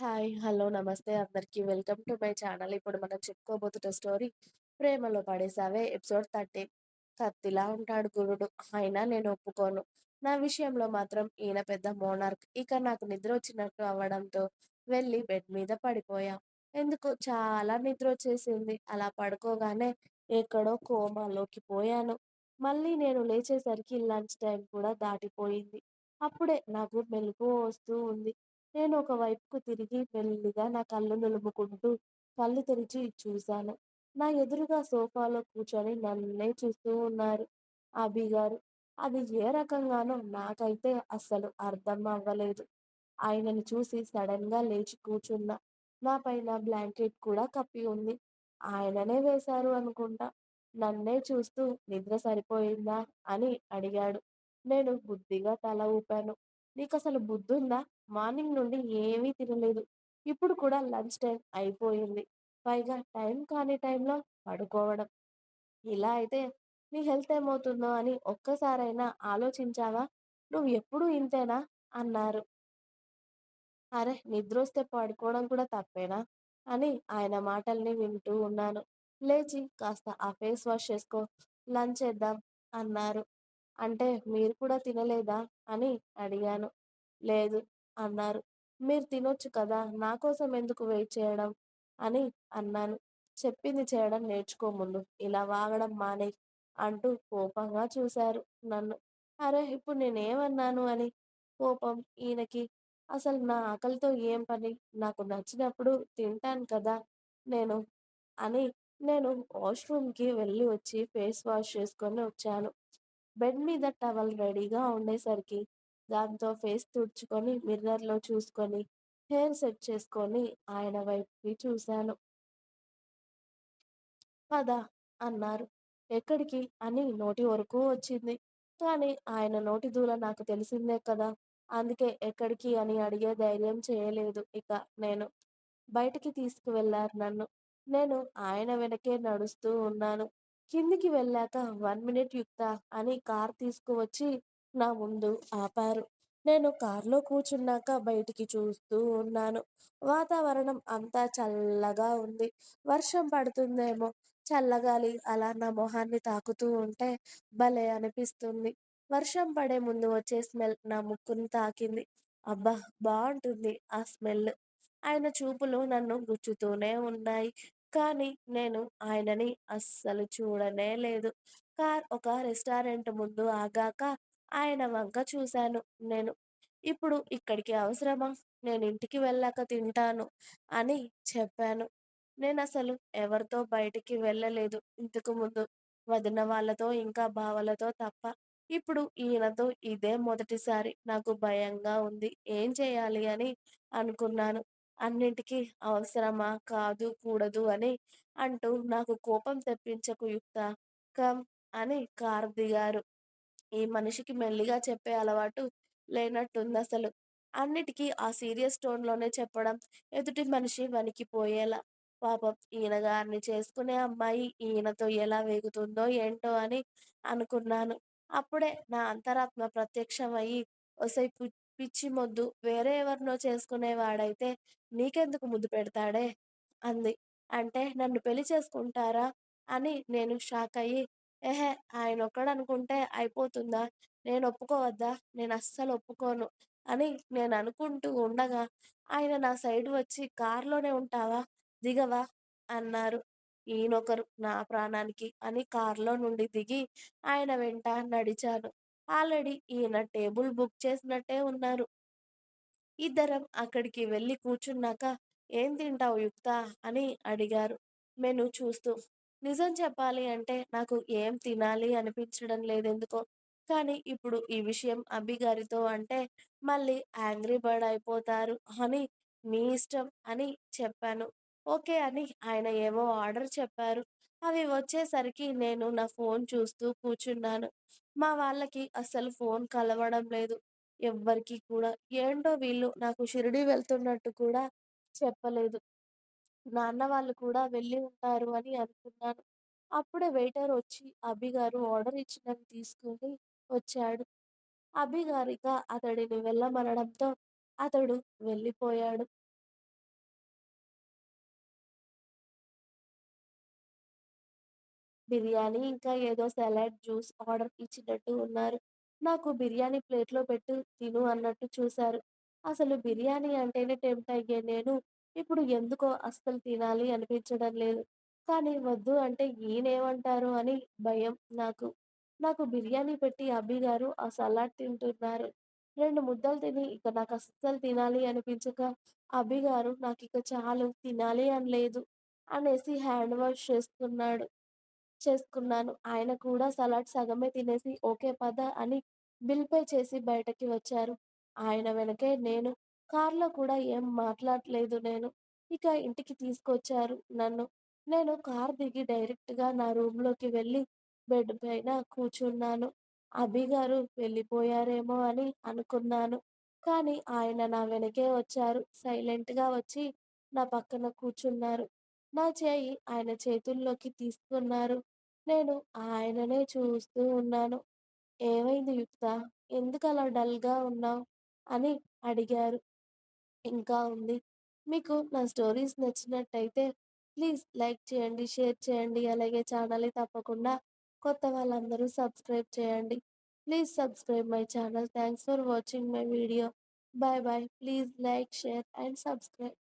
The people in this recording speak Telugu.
హాయ్. హలో. నమస్తే అందరికీ వెల్కమ్ టు మై ఛానల్. ఇప్పుడు మనం చెప్పుకోబోతున్న స్టోరీ 'ప్రేమలో పడేసావే' ఎపిసోడ్ 13. కత్తిలా ఉంటాడు గురుడు. అయినా నేను ఒప్పుకోను. నా విషయంలో మాత్రం ఈయన పెద్ద మోనార్క్. ఇక నాకు నిద్ర వచ్చినట్టు అవ్వడంతో వెళ్ళి బెడ్ మీద పడిపోయా. ఎందుకు చాలా నిద్ర వచ్చేసింది అలా పడుకోగానే ఎక్కడో కోమాలోకి పోయాను. మళ్ళీ నేను లేచేసరికి లంచ్ టైం కూడా దాటిపోయింది. అప్పుడే నాకు మెలకు వస్తూ ఉంది. నేను ఒక వైపుకు తిరిగి మెల్లిగా నా కళ్ళు నిలుపుకుంటూ కళ్ళు తెరిచి చూశాను. నా ఎదురుగా సోఫాలో కూర్చొని నన్నే చూస్తూ ఉన్నారు అభిగారు. అది ఏ రకంగానో నాకైతే అస్సలు అర్థం అవ్వలేదు. ఆయనని చూసి సడెన్‌గా లేచి కూర్చున్నా. నా పైన బ్లాంకెట్ కూడా కప్పి ఉంది. ఆయననే వేశారు అనుకుంటా. నన్నే చూస్తూ నిద్ర సరిపోయిందా? అని అడిగాడు. నేను బుద్ధిగా తల ఊపాను. నీకసలు బుద్ధుందా? మార్నింగ్ నుండి ఏమీ తినలేదు. ఇప్పుడు కూడా లంచ్ టైం అయిపోయింది. పైగా టైం కాని టైంలో పడుకోవడం. ఇలా అయితే నీ హెల్త్ ఏమవుతుందో అని ఒక్కసారైనా ఆలోచించావా? నువ్వు ఎప్పుడూ ఇంతేనా? అన్నారు. అరే నిద్రొస్తే పడుకోవడం కూడా తప్పేనా? అని ఆయన మాటల్ని వింటూ ఉన్నాను. లేచి కాస్త ఆ ఫేస్ వాష్ చేసుకో. లంచ్ చేద్దాం అన్నారు. అంటే మీరు కూడా తినలేదా? అని అడిగాను. లేదు అన్నారు. మీరు తినొచ్చు కదా! నా కోసం ఎందుకు వెయిట్ చేయడం? అని అన్నాను. చెప్పింది చేయడం నేర్చుకో ముందు. ఇలా వాగడం మానే అంటూ కోపంగా చూశారు నన్ను. అరే ఇప్పుడు నేనేమన్నాను అని కోపం ఈయనకి. అసలు నా ఆకలితో ఏం పని? నాకు నచ్చినప్పుడు తింటాను కదా నేను అని నేను వాష్‌రూమ్‌కి వెళ్ళి వచ్చి ఫేస్ వాష్ చేసుకొని వచ్చాను. బెడ్ మీద టవల్ రెడీగా ఉండేసరికి దాంతో ఫేస్ తుడుచుకొని మిర్రర్‌లో చూసుకొని హెయిర్ సెట్ చేసుకొని ఆయన వైపుకి చూశాను. పద అన్నారు. ఎక్కడికి? అని నోటి వరకు వచ్చింది. కానీ ఆయన నోటి దూల నాకు తెలిసిందే కదా! అందుకే ఎక్కడికి అని అడిగే ధైర్యం చేయలేదు ఇక నేను. బయటికి తీసుకువెళ్ళారు నన్ను. నేను ఆయన వెనకే నడుస్తూ ఉన్నాను. కిందికి వెళ్ళాక వన్ మినిట్ యుక్తా అని కార్ తీసుకువచ్చి నా ముందు ఆపారు. నేను కార్‌లో కూర్చున్నాక బయటికి చూస్తూ ఉన్నాను. వాతావరణం అంతా చల్లగా ఉంది. వర్షం పడుతుందేమో! చల్లగాలి అలా నా మొహాన్ని తాకుతూ ఉంటే భలే అనిపిస్తుంది. వర్షం పడే ముందు వచ్చే స్మెల్ నా ముక్కుని తాకింది. అబ్బా! బాగుంటుంది ఆ స్మెల్. ఆయన చూపులు నన్ను గుచ్చుతూనే ఉన్నాయి. కానీ నేను ఆయనని అస్సలు చూడనే లేదు. కార్ ఒక రెస్టారెంట్ ముందు ఆగాక ఆయన వంక చూశాను నేను. ఇప్పుడు ఇక్కడికి అవసరమా? నేను ఇంటికి వెళ్ళాక తింటాను అని చెప్పాను. నేను అసలు ఎవరితో బయటికి వెళ్ళలేదు ఇంతకు ముందు. వదిన వాళ్ళతో ఇంకా బావలతో తప్ప. ఇప్పుడు ఈయనతో ఇదే మొదటిసారి. నాకు భయంగా ఉంది. ఏం చేయాలి అని అనుకున్నాను. అన్నింటికీ అవసరమా? కాదు, కూడదు అని అంటూ నాకు కోపం తెప్పించకు యుక్తా! కమ్ అని కారు దిగారు. ఈ మనిషికి మెల్లిగా చెప్పే అలవాటు లేనట్టుందసలు. అన్నిటికీ ఆ సీరియస్ టోన్‌లోనే చెప్పడం ఎదుటి మనిషి వణికిపోయేలా. పాపం ఈయనగారిని చేసుకునే అమ్మాయి ఈయనతో ఎలా వేగుతుందో ఏంటో అని అనుకున్నాను. అప్పుడే నా అంతరాత్మ ప్రత్యక్షమయ్యి ఒసేయ్ పు పిచ్చి మొద్దు వేరే ఎవరినో చేసుకునేవాడైతే నీకెందుకు ముద్దు పెడతాడే? అంది. అంటే నన్ను పెళ్ళి చేసుకుంటారా? అని నేను షాకయ్యి ఆయన ఒక్కడనుకుంటే అయిపోతుందా? నేను ఒప్పుకోవద్దా నేను అస్సలు ఒప్పుకోను అని నేను అనుకుంటూ ఉండగా ఆయన నా సైడ్ వచ్చి కారులోనే ఉంటావా? దిగవా? అన్నారు. ఈయనొకరు నా ప్రాణానికి అని కార్‌లో నుండి దిగి ఆయన వెంట నడిచాను. ఆల్రెడీ ఈయన టేబుల్ బుక్ చేసినట్టే ఉన్నారు. ఇద్దరం అక్కడికి వెళ్ళి కూర్చున్నాక ఏం తింటావు యుక్త అని అడిగారు మెను చూస్తూ. నిజం చెప్పాలి అంటే నాకు ఏం తినాలి అనిపించడం లేదెందుకో. కానీ ఇప్పుడు ఈ విషయం అభిగారితో అంటే మళ్ళీ యాంగ్రీ బర్డ్ అయిపోతారు అని మీ ఇష్టం అని చెప్పాను. ఓకే అని ఆయన ఏవో ఆర్డర్ చెప్పారు. అవి వచ్చేసరికి నేను నా ఫోన్ చూస్తూ కూర్చున్నాను. మా వాళ్ళకి అస్సలు ఫోన్ కలవడం లేదు. ఎవ్వరికీ కూడా. ఏంటో వీళ్ళు నాకు షిరిడీ వెళ్తున్నట్టు కూడా చెప్పలేదు. నాన్న వాళ్ళు కూడా వెళ్ళి ఉంటారు అని అనుకున్నాను. అప్పుడే వెయిటర్ వచ్చి అభిగారు ఆర్డర్ ఇచ్చినవి తీసుకొని వచ్చాడు. అభిగారిగా అతడిని వెళ్ళమనడంతో అతడు వెళ్ళిపోయాడు. బిర్యానీ ఇంకా ఏదో సలాడ్, జ్యూస్ ఆర్డర్ ఇచ్చినట్టు ఉన్నారు. నాకు బిర్యానీ ప్లేట్‌లో పెట్టు తిను అన్నట్టు చూశారు. అసలు బిర్యానీ అంటేనే టెంప్ట్ అయ్యే నేను ఇప్పుడు ఎందుకో అస్సలు తినాలి అనిపించడం లేదు. కానీ వద్దు అంటే ఈయనేమంటారో అని భయం నాకు. నాకు బిర్యానీ పెట్టి అబ్బి గారు ఆ సలాడ్ తింటున్నారు. 2 ముద్దలు తిని ఇక నాకస్సలు తినాలి అనిపించక అబ్బి గారు నాకిక చాలు తినాలి అని లేదు అనేసి హ్యాండ్ వాష్ చేస్తున్నాడు చేసుకున్నాను. ఆయన కూడా సలాడ్ సగమే తినేసి ఓకే పద అని బిల్ పే చేసి బయటకి వచ్చారు. ఆయన వెనకే నేను. కార్‌లో కూడా ఏం మాట్లాడలేదు నేను. ఇక ఇంటికి తీసుకొచ్చారు నన్ను. నేను కారు దిగి డైరెక్ట్‌గా నా రూమ్‌లోకి వెళ్ళి బెడ్ పైన కూర్చున్నాను. అభిగారు గారు వెళ్ళిపోయారేమో అని అనుకున్నాను. కానీ ఆయన నా వెనకే వచ్చారు. సైలెంట్‌గా వచ్చి నా పక్కన కూర్చున్నారు. నా చేయి ఆయన చేతుల్లోకి తీసుకున్నారు. నేను ఆయననే చూస్తూ ఉన్నాను. "ఏమైంది యుక్త? ఎందుకలా డల్‌గా ఉన్నావు?" అని అడిగారు. ఇంకా ఉంది. మీకు నా స్టోరీస్ నచ్చినట్టయితే ప్లీజ్ లైక్ చేయండి, షేర్ చేయండి. అలాగే ఛానల్‌ని తప్పకుండా కొత్త వాళ్ళందరూ సబ్స్క్రైబ్ చేయండి. Please subscribe my channel. Thanks for watching my video. Bye bye please like, share and subscribe.